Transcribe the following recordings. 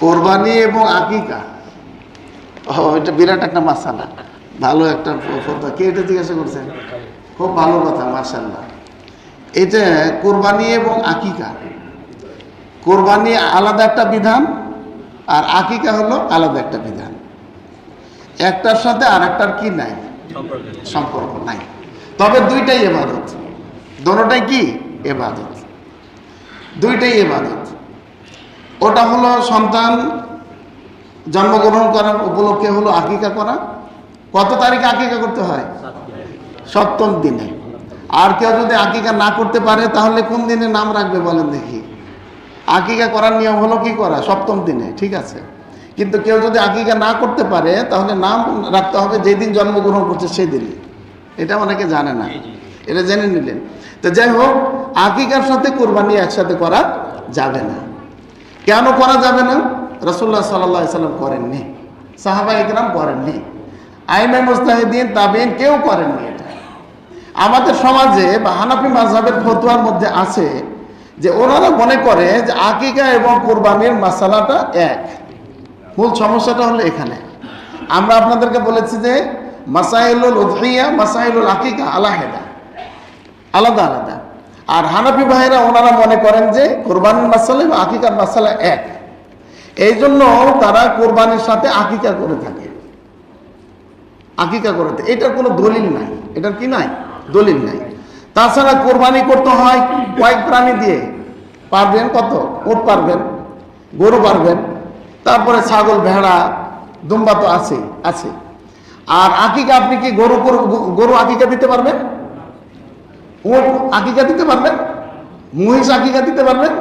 কোরবানি এবং আকিকা। ও, এটা বিরাট একটা মাসালা। ভালো একটা ফতোয়া। কে এটা জিজ্ঞাসা করছেন খুব ভালো কথা মার্শাল্লাহ এটা কোরবানি এবং আকিকা। কোরবানি আলাদা একটা বিধান, আর আকিকা হলো আলাদা একটা বিধান। একটার সাথে আর একটার কি নাই? সম্পর্ক নাই। তবে দুইটাই এবাদত। দোনোটাই কি? এবাদত। দুইটাই এবাদত। ওটা হলো সন্তান জন্মগ্রহণ করার উপলক্ষে হলো আকিকা করা। কত তারিখে আকিকা করতে হয়? সপ্তম দিনে। আর কেউ যদি আকিকা না করতে পারে তাহলে কোন দিনে নাম রাখবে বলেন দেখি? আকিকা করার নিয়ম হলো কি করা? সপ্তম দিনে ঠিক আছে? কিন্তু কেউ যদি আকিকা না করতে পারে তাহলে নাম রাখতে হবে যেদিন জন্মগ্রহণ করছে সেই দিনে এটা অনেকে জানে না। এটা জেনে নিলেন। তো যাই হোক আকিকার সাথে কোরবানি একসাথে করা যাবে না। কেন করা যাবে না? রসুল্লাহ সাল্লাহ সাল্লাম করেননি। সাহাবা ইকরাম করেননি। আইনে মুস্তাহিদিন তাবিন কেউ করেননি এটা। আমাদের সমাজে বা হানাফি মাঝহাবের ফতুয়ার মধ্যে আছে যে ওনারা মনে করে যে আকিকা এবং কোরবানির মাসালাটা এক। মূল সমস্যাটা হলো এখানে। আমরা আপনাদেরকে বলেছি যে মাসাইলুল উদ্হিয়া, মাসাইলুল আকিকা আলাহেদা আলাদা আলাদা। আর হানাফি ভাইরা ওনারা মনে করেন যে কোরবানির মাসালা এবং আকিকার মাসালা এক। এই জন্য তারা কোরবানির সাথে আকিকা করে থাকে। আকিকা করে থাকে। এটার কোনো দলিল নাই। এটার কি নাই? দলিল নাই। তাছাড়া কোরবানি করতে হয় কয়েক প্রাণী দিয়ে। পারবেন কত? উট পারবেন, গরু পারবেন, তারপরে ছাগল, ভেড়া, দুম্বা তো আছে আছে। আর আকিকা আপনি কি গরু গরু আকিকা দিতে পারবেন? উট আকিকা দিতে পারবেন? মহিষ আকিকা দিতে পারবেন?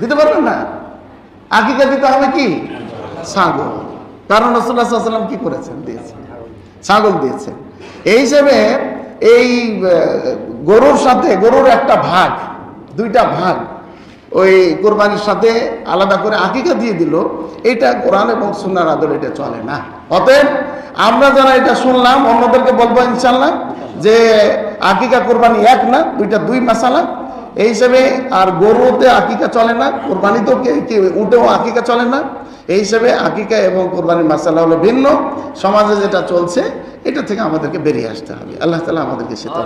দিতে পারবেন না? আকিকা দিতে হবে কি? ছাগল। কারণ রসুল্লাহ সাল্লাম কি করেছেন? দিয়েছেন। ছাগল দিয়েছেন। এই হিসেবে এই গরুর সাথে, গরুর একটা ভাগ, দুইটা ভাগ, ওই কোরবানির সাথে আলাদা করে আকিকা দিয়ে দিল। এটা কোরআন এবং সুনার আদর এটা চলে না। অতএব আমরা যারা এটা শুনলাম, অন্যদেরকে বলব ইনশাল্লাহ যে আকিকা কোরবানি এক না, দুইটা দুই মাসালা এই হিসেবে আর গরুতে আকিকা চলে না, কোরবানিতেও উঠেও আকিকা চলে না। এই হিসেবে আকিকা এবং কোরবানির মাসালা হলো ভিন্ন। সমাজে যেটা চলছে, এটা থেকে আমাদেরকে বেরিয়ে আসতে হবে। আল্লাহ তালা আমাদেরকে সেটা।